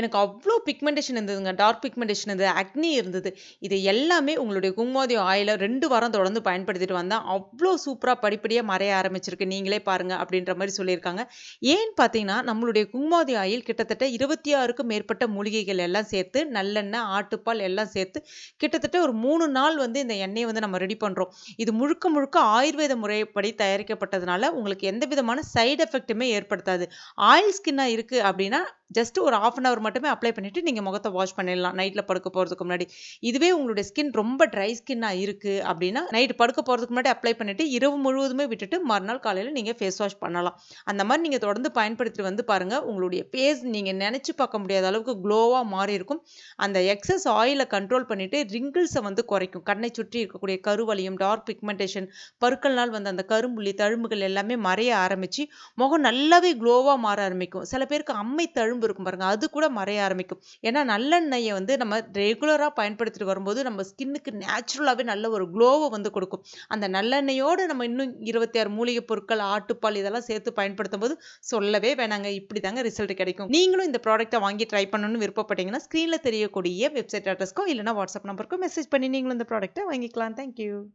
எனக்கு அவ்வளோ பிக்மெண்டேஷன் இருந்ததுங்க. டார்க் பிக்மெண்டேஷன் இருந்தது அக்னி இருந்தது. இது எல்லாமே உங்களுடைய குங்குமாதி ஆயிலை ரெண்டு வாரம் தொடர்ந்து பயன்படுத்திட்டு வந்தேன் அவ்வளோ சூப்பராக படிப்படியாக மறைய ஆரம்பிச்சிருக்கு. நீங்களே பாருங்கள் அப்படின்ற மாதிரி சொல்லியிருக்காங்க. ஏன்னு பார்த்தீங்கன்னா நம்மளுடைய குங்குமாதி ஆயில் கிட்டத்தட்ட இருபத்தி ஆறுக்கும் மேற்பட்ட மூலிகைகள் எல்லாம் சேர்த்து நல்லெண்ணெய் ஆட்டுப்பால் எல்லாம் சேர்த்து கிட்டத்தட்ட ஒரு மூணு நாள் வந்து இந்த எண்ணெயை வந்து நம்ம ரெடி பண்ணுறோம் இது முழுக்க முழுக்க ஆயுர்வேத முறைப்படி தயாரிக்கப்பட்டதுனால உங்களுக்கு எந்த விதமான சைடு எஃபெக்ட்டுமே ஏற்படுத்தாது. ஆயில் ஸ்கின்னாக இருக்குது அப்படின்னா ஜஸ்ட் ஒரு ஆஃப் அன் அவர் மட்டுமே அப்ளை பண்ணிவிட்டு நீங்கள் முகத்தை வாஷ் பண்ணிடலாம். நைட்டில் படுக்க போகிறதுக்கு முன்னாடி. இதுவே உங்களுடைய ஸ்கின் ரொம்ப ட்ரை ஸ்கின்னாக இருக்குது அப்படின்னா நைட் படுக்க போகிறதுக்கு முன்னாடி அப்ளை பண்ணிவிட்டு இரவு முழுவதுமே விட்டுட்டு மறுநாள் காலையில் நீங்கள் ஃபேஸ் வாஷ் பண்ணலாம். அந்த மாதிரி நீங்கள் தொடர்ந்து பயன்படுத்திட்டு வந்து பாருங்கள் உங்களுடைய ஃபேஸ் நீங்கள் நினச்சி பார்க்க முடியாத அளவுக்கு க்ளோவாக மாறி இருக்கும். அந்த எக்ஸஸ் ஆயிலை கண்ட்ரோல் பண்ணிவிட்டு ரிங்கிள்ஸை வந்து குறைக்கும். கண்ணை சுற்றி இருக்கக்கூடிய கருவலியம் டார்க் பிக்மெண்டேஷன் பருக்கள்னால் வந்து அந்த கரும்புள்ளி தழும்புகள் எல்லாமே மறைய ஆரம்பித்து முகம் நல்லாவே க்ளோவாக மாற ஆரம்பிக்கும். சில பேருக்கு அம்மை தழும்பு இருக்கும் பாருங்கள் அது கூட கூட மறைய ஆரம்பிக்கும். ஏன்னா நல்லெண்ணெயை வந்து நம்ம ரெகுலராக பயன்படுத்திட்டு வரும்போது நம்ம ஸ்கின்னுக்கு நேச்சுரலாகவே நல்ல ஒரு க்ளோவை வந்து கொடுக்கும். அந்த நல்லெண்ணெயோடு நம்ம இன்னும் இருபத்தி ஆறு மூலிகை பொருட்கள் ஆட்டுப்பால் இதெல்லாம் சேர்த்து பயன்படுத்தும் போது சொல்லவே வேணாங்க. இப்படி தாங்க ரிசல்ட் கிடைக்கும். நீங்களும் இந்த ப்ராடக்ட்டை வாங்கி ட்ரை பண்ணணும்னு விருப்பப்பட்டீங்கன்னா ஸ்க்ரீனில் தெரியக்கூடிய வெப்சைட் அட்ரஸ்க்கோ இல்லைனா வாட்ஸ்அப் நம்பருக்கோ மெசேஜ் பண்ணி நீங்களும் இந்த ப்ராடக்ட்டை வாங்கிக்கலாம். தேங்க்யூ